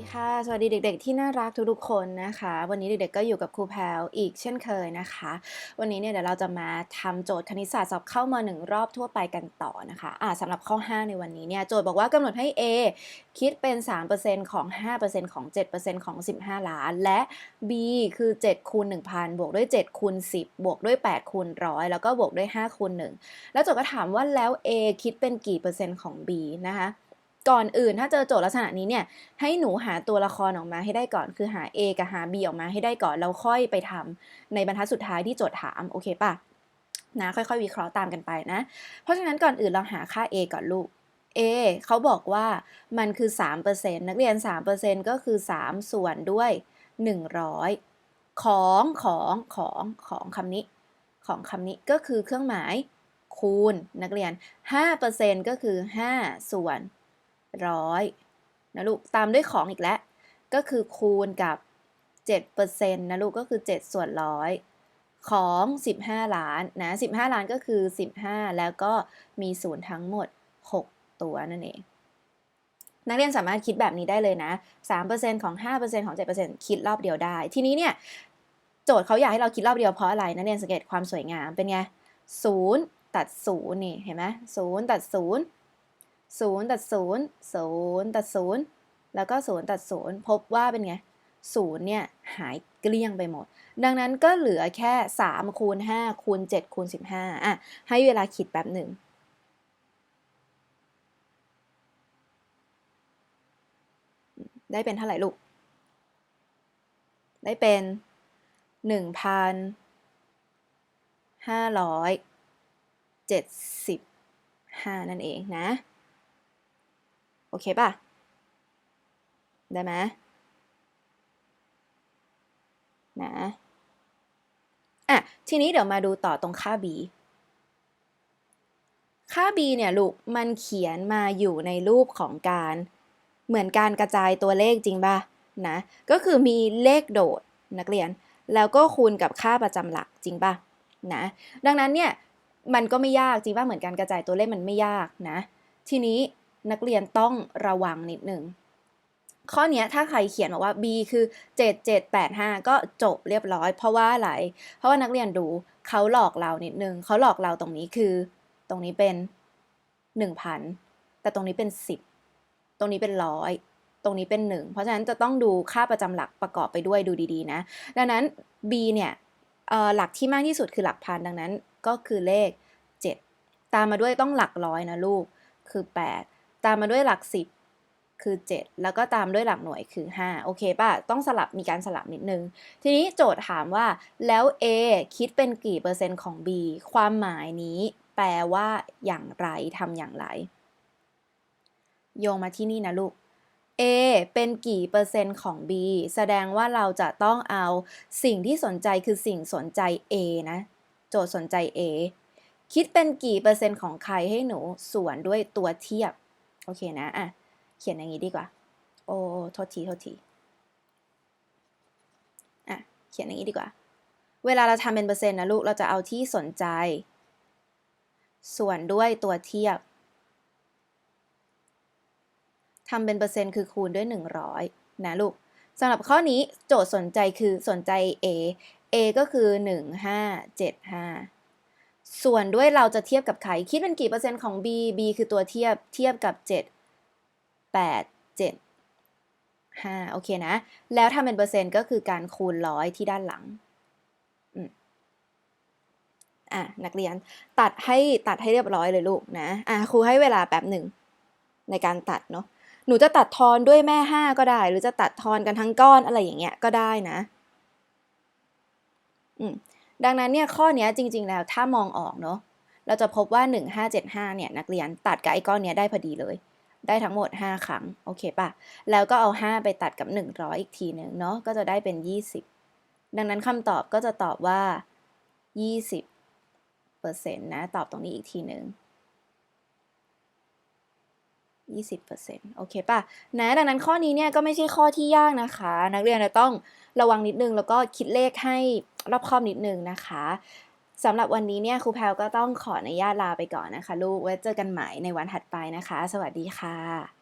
ดีค่ะ สวัสดีเด็ก ๆ ที่น่ารักทุกๆคนนะคะ วันนี้เด็กๆก็อยู่กับครูแพลวอีกเช่นเคยนะคะ วันนี้เนี่ยเดี๋ยวเราจะมาทำโจทย์คณิตศาสตร์สอบเข้ามาหนึ่งรอบทั่วไปกันต่อนะคะอ่าสำหรับข้อ 5 ในวันนี้เนี่ยโจทย์บอกว่ากำหนดให้ A คิดเป็น 3%ของ 5%ของ 7%ของ 15 ล้าน และ B คือ7คูณ1,000 บวกด้วย 7คูณ10 บวกด้วย 8คูณร้อยแล้วก็บวกด้วย5คูณ1แล้วโจทย์ก็ถามว่าแล้ว A คิดเป็นกี่เปอร์เซ็นต์ของ B นะคะ ก่อนอื่นถ้าเจอโจทย์ลักษณะนี้เนี่ยให้หนูหาตัวละครออกมาให้ได้ก่อน คือหา A กับหา B ออกมาให้ได้ก่อนแล้วค่อยไปทำในบรรทัดสุดท้ายที่โจทย์ถามโอเคป่ะนะค่อยๆ วิเคราะห์ตามกันไปนะ เพราะฉะนั้นก่อนอื่นเราหาค่า A ก่อนลูก A เขาบอกว่ามันคือ 3%นักเรียน 3%ก็คือ 3 ส่วนด้วย 100 ของของของของคำนี้ ของคำนี้ก็คือเครื่องหมายคูณนักเรียน 5%ก็คือ 5 ส่วน ร้อยนะลูก ตามด้วยของอีกแล้ว ก็คือคูณกับ 7%นะลูก ก็คือ 7 ส่วนร้อยของ 15 ล้านนะ 15 ล้านก็คือ 15 แล้วก็มีศูนย์ทั้งหมด 6 ตัวนั่นเอง นักเรียนสามารถคิดแบบนี้ได้เลยนะ 3%ของ 5%ของ 7%คิดรอบเดียวได้ ทีนี้เนี่ย โจทย์เขาอยากให้เราคิดรอบเดียวเพราะอะไร นักเรียนสังเกตความสวยงามเป็นไง 0 ตัด 0 นี่ เห็นไหม0ตัด 0 ศูนย์ตัดศูนย์ศูนย์ตัดศูนย์แล้วก็ศูนย์ตัดศูนย์พบว่าเป็นไงศูนย์เนี่ยหายเกลี้ยงไปหมด ดังนั้นก็เหลือแค่ 3 คูณ 5 คูณ 7 คูณ 15 อะ ให้เวลาคิดแบบหนึ่งได้เป็นเท่าไหร่ลูก ได้เป็น 1,575 นั่นเองนะ โอเคป่ะ ได้ไหมนะอะ ทีนี้เดี๋ยวมาดูต่อตรงค่า b ค่า b เนี่ยลูก มันเขียนมาอยู่ในรูปของการเหมือนการกระจายตัวเลขจริงป่ะนะ ก็คือมีเลขโดดนักเรียน แล้วก็คูณกับค่าประจำหลักจริงป่ะนะ ดังนั้นเนี่ยมันก็ไม่ยากจริงป่ะเหมือนการกระจายตัวเลขมันไม่ยากนะ ทีนี้ นักเรียนต้องระวังนิดนึงข้อนี้ถ้าใครเขียนบอกว่า b คือ 7785 ก็จบเรียบร้อย เพราะว่าอะไรเพราะว่านักเรียนดูเขาหลอกเรานิดนึงเขาหลอกเราตรงนี้คือ ตรงนี้เป็น 1,000 แต่ตรงนี้เป็น 10 ตรงนี้เป็นร้อยตรงนี้เป็น 1 เพราะฉะนั้นจะต้องดูค่าประจำหลักประกอบไปด้วยดูดีๆนะ ดังนั้น b เนี่ยหลักที่มากที่สุดคือหลักพันดังนั้นก็คือเลข 7 ตามมาด้วยต้องหลักร้อยนะลูกคือ 8 ตามมาด้วยหลัก10คือ 7 แล้วก็ตามด้วยหลักหน่วยคือ 5 โอเคป่ะ ต้องสลับมีการสลับนิดนึง ทีนี้โจทย์ถามว่าแล้ว A คิดเป็นกี่เปอร์เซ็นต์ของ B ความหมายนี้แปลว่าอย่างไรทำอย่างไร โยงมาที่นี่นะลูก A เป็นกี่เปอร์เซ็นต์ของ B แสดงว่าเราจะต้องเอาสิ่งที่สนใจคือสิ่งสนใจ A นะ โจทย์สนใจ A คิดเป็นกี่เปอร์เซ็นต์ของใครให้หนูส่วนด้วยตัวเทียบ โอเคนะ อะ เขียนอย่างนี้ดีกว่า โอ้โทษทีโทษที อะ เขียนอย่างนี้ดีกว่า เวลาเราทำเป็นเปอร์เซ็นต์นะลูก เราจะเอาที่สนใจ ส่วนด้วยตัวเทียบทำเป็นเปอร์เซ็นต์คือคูณด้วย 100 นะลูกสำหรับข้อนี้โจทย์สนใจคือสนใจ A A ก็คือ 1575 ส่วนด้วยเราจะเทียบกับใคร คิดเป็นกี่เปอร์เซ็นต์ของ b b คือตัวเทียบ เทียบกับ 7 8 7 5 โอเคนะ แล้วถ้าเป็นเปอร์เซ็นต์ก็คือการคูณร้อยที่ด้านหลังอะนักเรียนตัดให้ตัดให้เรียบร้อยเลยลูกนะอะครูให้เวลาแป๊บหนึ่งในการตัดเนาะหนูจะตัดทอนด้วยแม่ห้าก็ได้ หรือจะตัดทอนกันทั้งก้อนอะไรอย่างเงี้ยก็ได้นะ อืม ดังนั้นเนี่ยข้อนี้จริง ๆ แล้วถ้ามองออกเนาะเราจะพบว่า 1575เนี่ยนักเรียนตัดกับไอ้ก้อนนี้ได้พอดีเลย ได้ทั้งหมด 5 ครั้งโอเคปะแล้วก็เอา 5 ไปตัดกับ 100 อีกทีหนึ่งเนาะก็จะได้เป็น 20 ดังนั้นคำตอบก็จะตอบว่า 20เปอร์เซ็นต์นะตอบตรงนี้อีกทีหนึ่ง20%โอเคป่ะนะดังนั้นข้อนี้เนี่ยก็ไม่ใช่ข้อที่ยากนะคะ นักเรียนจะต้องระวังนิดนึงแล้วก็คิดเลขให้ รอบคอบนิดนึงนะคะสำหรับวันนี้เนี่ยครูแพลก็ต้องขออนุญาตลาไปก่อนนะคะ ลูกไว้เจอกันใหม่ในวันถัดไปนะคะ สวัสดีค่ะ